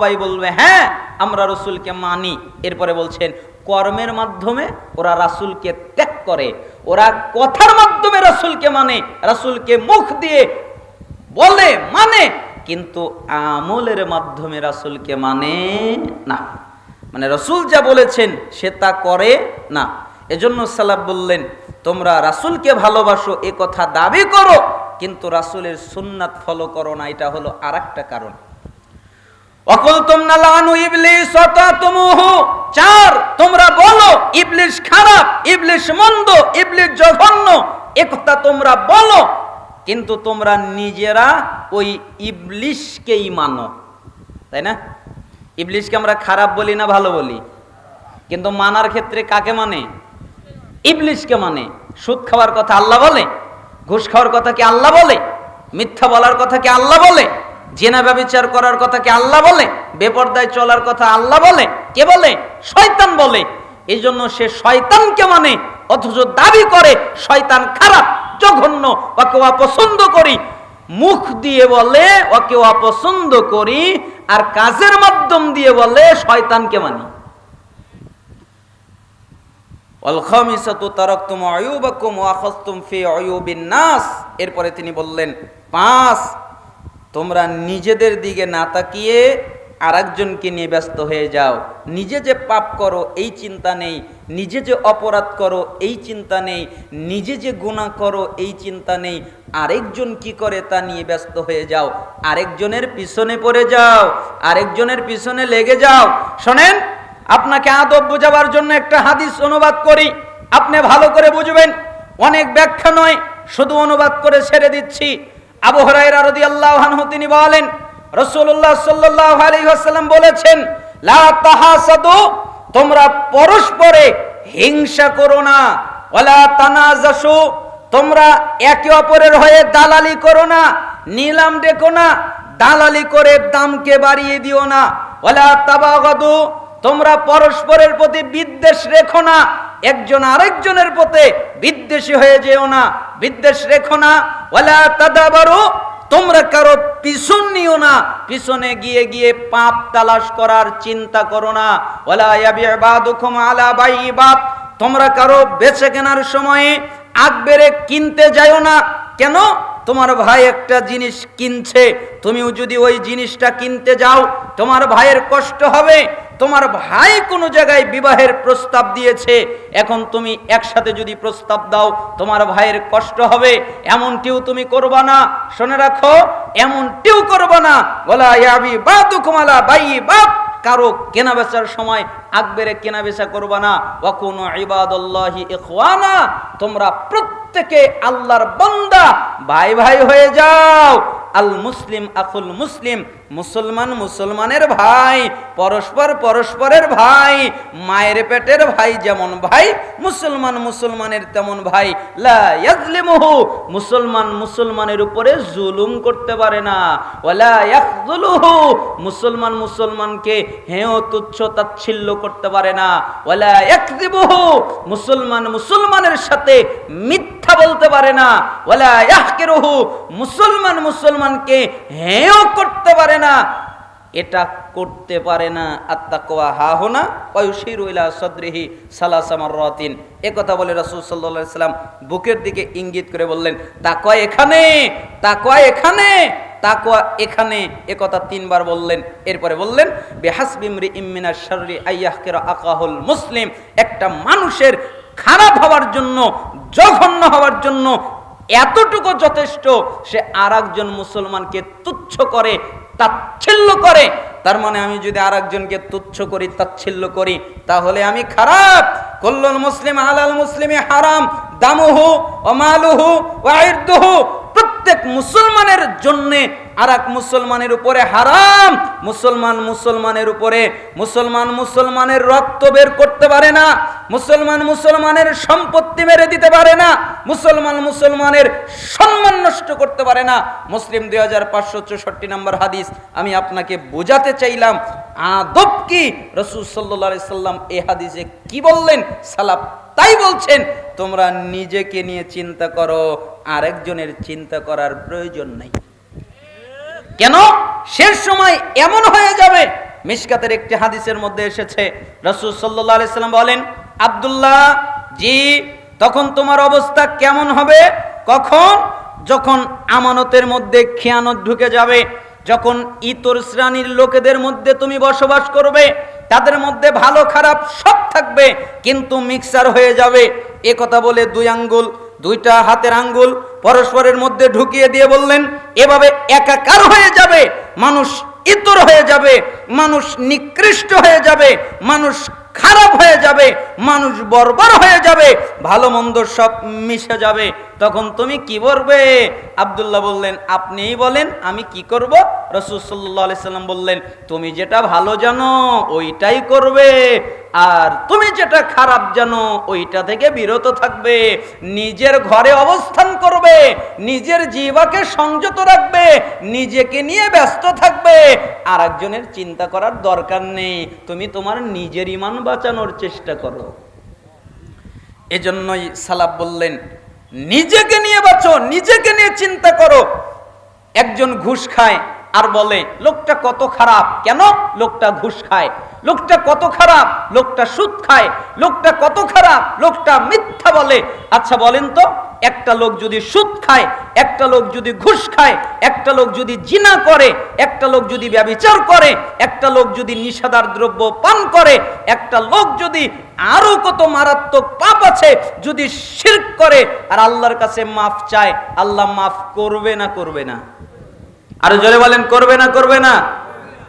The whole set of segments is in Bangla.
সবাই বলবে হ্যাঁ আমরা রসুলকে মানি। এরপরে বলছেন, কর্মের মাধ্যমে ওরা রাসূলকে ত্যাগ করে। ওরা কথার মাধ্যমে রাসূলকে মানে রাসূলকে মুখ দিয়ে বলে মানে কিন্তু আমলের মাধ্যমে রাসূলকে মানে না। মানে রসুল যা বলেছেন, সে তা করে না। এজন্য সালাব বললেন, তোমরা রাসূলকে ভালোবাসো, এ কথা দাবি করো, কিন্তু রাসূলের সুন্নাত ফলো করো না। এটা হলো আরেকটা কারণ। অকল তোমরা লানু ইবলিস, অতাতুমুহু। চার, তোমরা বলো, ইবলিস খারাপ, ইবলিস মন্দ, ইবলিস জঘন্য। একথা তোমরা বলো, কিন্তু তোমরা নিজেরা ওই ইবলিশকেই মানো। তাই না? ইবলিশকে আমরা খারাপ বলি না ভালো বলি? কিন্তু মানার ক্ষেত্রে কাকে মানে? ইবলিশকে মানে। সুদ খাওয়ার কথা আল্লাহ বলে, ঘুষ খাওয়ার কথা কি আল্লাহ বলে? মিথ্যা বলার কথা কি আল্লাহ বলে? জেনা ব্যবচার করার কথা কি আল্লাহ বলে? বেপর্দায় চলার কথা আল্লাহ বলে? কে বলে? শয়তান বলে। এই জন্য সে শয়তানকে মানে অথচ দাবি করে, শয়তান খারাপ, জঘন্য, ওকে অপছন্দ করি। মুখ দিয়ে বলে, ওকে অপছন্দ করি, আর কাজের মাধ্যম দিয়ে বলে, শয়তানকে মানি। এরপরে তিনি বললেন, পাঁচ তোমরা নিজেদের দিকে না তাকিয়ে আরেকজনকে নিয়ে ব্যস্ত হয়ে যাও। নিজে যে পাপ করো, এই চিন্তা নেই। নিজে যে অপরাধ করো, এই চিন্তা নেই। নিজে যে গুণা করো, এই চিন্তা নেই। আরেকজন কি করে তা নিয়ে ব্যস্ত হয়ে যাও? আরেকজনের পিছনে পড়ে যাও। আরেকজনের পিছনে লেগে যাও। শোনেন, আপনাকে আদব বোঝাবার জন্য একটা হাদিস অনুবাদ করি। আপনি ভালো করে বুঝবেন। অনেক ব্যাখ্যা নয়, শুধু অনুবাদ করে ছেড়ে দিচ্ছি। আবু হরাইরা রাদিয়াল্লাহু আনহু তিনি বলেন, রাসূলুল্লাহ সাল্লাল্লাহু আলাইহি ওয়াসাল্লাম বলেছেন, লা তাহাসাদু, তোমরা পরস্পরে হিংসা করো না, ওয়ালা তানাজাসু, তোমরা একে অপরের হয়ে দালালি করো না, নিলাম ডেকো না, দালালি করে দামকে বাড়িয়ে দিও না, ওয়ালা তাবাগাদু, তোমরা পরস্পরের প্রতি বিদ্বেষ রেখো না, একজন আরেকজনের প্রতি বিদ্বেষী হয়ে যেও না, বিদ্বেষ রেখো না ওয়ালা তাদাবারু, তোমরা কারও পিছন নিও না, পিছনে গিয়ে গিয়ে পাপ তালাশ করার চিন্তা করো না। ওয়ালা ইয়াবিবাদুকুম আলা বাইবাত তোমরা কারও বেচে কেনার সময়ে আগ বেড়ে কিনতে যাও না। কেন? তোমার ভাই একটা জিনিস কিনছে, তুমিও যদি ওই জিনিসটা কিনতে যাও, তোমার ভাইয়ের কষ্ট হবে। তোমার ভাই কোনো জায়গায় বিবাহের প্রস্তাব দিয়েছে, এখন তুমি একসাথে যদি প্রস্তাব দাও, তোমার ভাইয়ের কষ্ট হবে। এমনটিও তুমি করবা না। শুনে রাখো, এমনটিও করবা না। বলা ইয়াবি বা তুকুমালা বাই বাপ কারও কেনা বেচার সময় আকবেরে কেনা বেচা করবা না। ওয়াকুনু ইবাদাল্লাহি ইখওয়ানা। তোমরা প্রত্যেকে আল্লাহর বান্দা ভাই ভাই হয়ে যাও। আল মুসলিম আকুল মুসলিম, মুসলমান মুসলমানের ভাই, পরস্পর পরস্পরের ভাই, মায়ের পেটের ভাই যেমন ভাই, মুসলমান মুসলমানের তেমন ভাই। লা মুসলমান মুসলমানের উপরে জুলুম করতে পারে না। ইয়াখযুলুহু মুসলমান মুসলমানকে হেয় তুচ্ছ তাচ্ছিল্য করতে পারে না। ইয়াকযিবুহু মুসলমান মুসলমানের সাথে মিথ্যা বলতে পারে না। মুসলমান মুসলমানকে হেয় করতে পারে না। এটা করতে পারে না। আত্মাকোয়া হা হোনা পয়ুশির ইলা সদরিহি রতিন এ কথা বলে রাসূল আলাইহি সাল্লাম বুকের দিকে ইঙ্গিত করে বললেন, তাকওয়া এখানে তাকওয়া এখানে তাকওয়া এখানে। এ কথা তিনবার বললেন। এরপরে বললেন বেহাসবিমরি ইমিনা শাররি আইয়াহকিরা আকাহুল মুসলিম। একটা মানুষের খারাপ হওয়ার জন্য, জঘন্য হওয়ার জন্য এতটুকু যথেষ্ট, সে আর মুসলমানকে তুচ্ছ করে, তাচ্ছিল্য করে। তার মানে আমি যদি আর একজনকে তুচ্ছ করি, তাচ্ছিল্য করি, তাহলে আমি খারাপ। কল্লল মুসলিম আলাল মুসলিমে হারাম, দামুহু অমালুহু প্রত্যেক মুসলমানের জন্যে আর এক মুসলমানের উপরে হারাম, মুসলমান মুসলমানের উপরে, মুসলমান মুসলমানের রক্ত বের করতে পারে না, মুসলমান মুসলমানের সম্পত্তি মেরে দিতে পারে না, মুসলমান মুসলমানের সম্মান নষ্ট করতে পারে না। মুসলিম দুই হাজার পাঁচশো চৌষট্টি নম্বর হাদিস, আমি আপনাকে বোঝাতে চাইলাম, আদব কি? রসুল সাল্লা সাল্লাম এ হাদিসে কি বললেন? সালাপ তাই বলছেন, তোমরা নিজেকে নিয়ে চিন্তা করো, আরেকজনের চিন্তা করার প্রয়োজন নাই। কেন? শেষ সময় এমন হয়ে যাবে। মিশকাতের একটি হাদিসের মধ্যে এসেছে। রসুল আলাইসাল্লাম বলেন, আব্দুল্লাহ, জি, তখন তোমার অবস্থা কেমন হবে? কখন? যখন আমানতের মধ্যে খেয়ানত ঢুকে যাবে। যখন ইতর শ্রেণির লোকেদের মধ্যে তুমি বসবাস করবে, তাদের মধ্যে ভালো খারাপ সব থাকবে, কিন্তু মিক্সার হয়ে যাবে। এ কথা বলে দুই আঙ্গুল দুইটা হাতের আঙ্গুল পরস্পরের মধ্যে ঢুকিয়ে দিয়ে বললেন, এভাবে একাকার হয়ে যাবে, মানুষ ইতর হয়ে যাবে, মানুষ নিকৃষ্ট হয়ে যাবে, মানুষ খারাপ হয়ে যাবে, মানুষ বর্বর হয়ে যাবে, ভালো মন্দ সব মিশে যাবে। তখন তুমি কি বলবে? আব্দুল্লাহ বললেন, আপনিই বলেন, আমি কি করব? রসুল সাল্লাহ সাল্লাম বললেন, তুমি যেটা ভালো জানো, ওইটাই করবে। আর তুমি যেটা খারাপ জানো, ওইটা থেকে বিরত থাকবে। নিজের ঘরে অবস্থান করবে, নিজের জীবাকে সংযত রাখবে, নিজেকে নিয়ে ব্যস্ত থাকবে। আর একজনের চিন্তা করার দরকার নেই, তুমি তোমার নিজের ইমান বাঁচানোর চেষ্টা করো। এজন্যই সালাব বললেন নিজেকে নিয়ে বাঁচো, নিজেকে নিয়ে চিন্তা করো। একজন ঘুষ খায় আর বলে, লোকটা কত খারাপ। কেন? লোকটা ঘুষ খায়। লোকটা কত খারাপ? লোকটা সুদ খায়। লোকটা কত খারাপ? লোকটা মিথ্যা বলে। আচ্ছা বলেন তো। একটা লোক যদি সুদ খায়, একটা লোক যদি ঘুষ খায়, একটা লোক যদি জিনা করে, একটা লোক যদি ব্যবিচার করে, একটা লোক যদি নিষাদার দ্রব্য পান করে, একটা লোক যদি আরও কত মারাত্মক পাপ আছে যদি শির করে, আর আল্লাহর কাছে মাফ চায়, আল্লাহ মাফ করবে না করবে না। আরও জোরে বলেন, করবে না করবে না।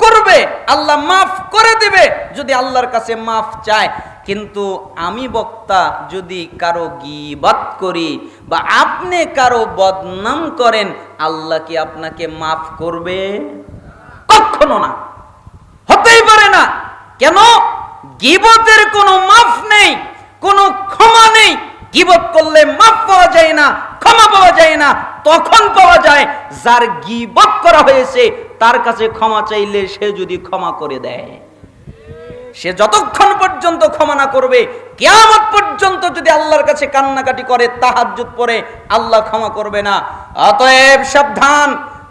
করবে, আল্লাহ মাফ করে দিবে। যদি আল্লাহর কাছে মাফ চায়, কিন্তু আমি বক্তা যদি কারও গিবাদ করি বা আপনি কারও বদনাম করেন, আল্লাহ কি আপনাকে মাফ করবে? কখনো না। হতেই পারে না। কেন? গিবতের কোনো মাফ নেই কোনো ক্ষমা নেই গিবত করলে মাফ পাওয়া যায় না, ক্ষমা পাওয়া যায় না, তখন পাওয়া যায়, যার গিবত করা হয়েছে, তার কাছে ক্ষমা চাইলে সে যদি ক্ষমা করে দেয়। সে যতক্ষণ পর্যন্ত ক্ষমা না করবে, কেয়ামত পর্যন্ত যদি আল্লাহর কাছে কান্নাকাটি করে, তাহাজ্জুদ পরে আল্লাহ ক্ষমা করবে না। অতএব সাবধান,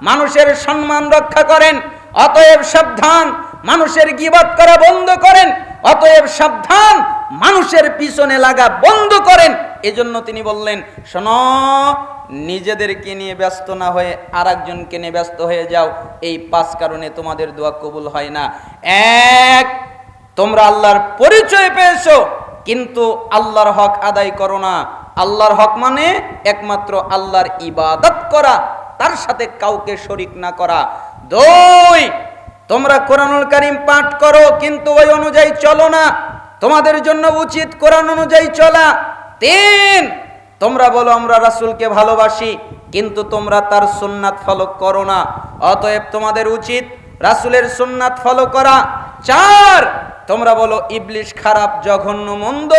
মানুষের সম্মান রক্ষা করেন। অতএব সাবধান, মানুষের গিবাদ করা বন্ধ করেন। অতএব সাবধান, মানুষের পিছনে লাগা বন্ধ করেন। এজন্য তিনি বললেন, শোনো, নিজেদেরকে নিয়ে ব্যস্ত না হয়ে আর একজনকে নিয়ে ব্যস্ত হয়ে যাও। এই পাঁচ কারণে তোমাদের দোয়া কবুল হয় না। এক, তোমরা আল্লাহর পরিচয় পেয়েছ, কিন্তু আল্লাহর হক আদায় করো না। আল্লাহর হক মানে একমাত্র আল্লাহর ইবাদত করা, তার সাথে কাউকে শরিক না করা। দুই তোমরা কোরআনুল কারিম পাঠ করো, কিন্তু ওই অনুযায়ী চলো না। তোমাদের জন্য উচিত কোরআন অনুযায়ী চলা। তিন, তোমরা বলো, আমরা রাসূলকে ভালোবাসি, কিন্তু তোমরা তার সুন্নাত ফলো করো না। অতএব তোমাদের উচিত রাসূলের সুন্নাত ফলো করা। চার, তোমরা বলো, ইবলিশ খারাপ, জঘন্য, মন্দ,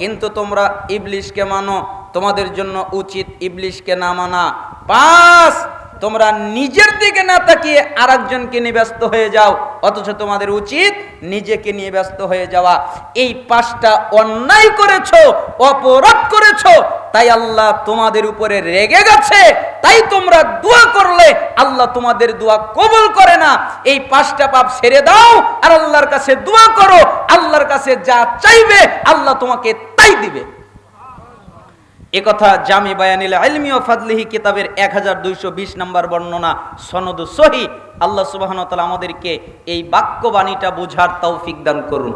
কিন্তু তোমরা ইবলিশকে মানো। তোমাদের জন্য উচিত ইবলিশকে না মানা। পাঁচ তোমরা নিজের দিকে না তাকিয়ে আর একজনকে নিয়ে ব্যস্ত হয়ে যাও। অথচ তোমাদের উচিত নিজেকে নিয়ে ব্যস্ত হয়ে যাওয়া। এই পাঁচটা অন্যায় করেছ, অপরাধ করেছ, তাই আল্লাহ তোমাদের উপরে রেগে গেছে। তাই তোমরা দোয়া করলে, আল্লাহ তোমাদের দোয়া কবুল করে না। এই পাঁচটা পাপ ছেড়ে দাও আর আল্লাহর কাছে দোয়া করো। আল্লাহর কাছে যা চাইবে, আল্লাহ তোমাকে তাই দিবে। একথা জামি বায়ানিল আলমি ও ফাদলিহি কিতাবের এক হাজার দুইশো বিশ নম্বর বর্ণনা, সনদ সহি। আল্লাহ সুবাহন তালা আমাদেরকে এই বাক্যবাণীটা বোঝার তৌফিক দান করুন।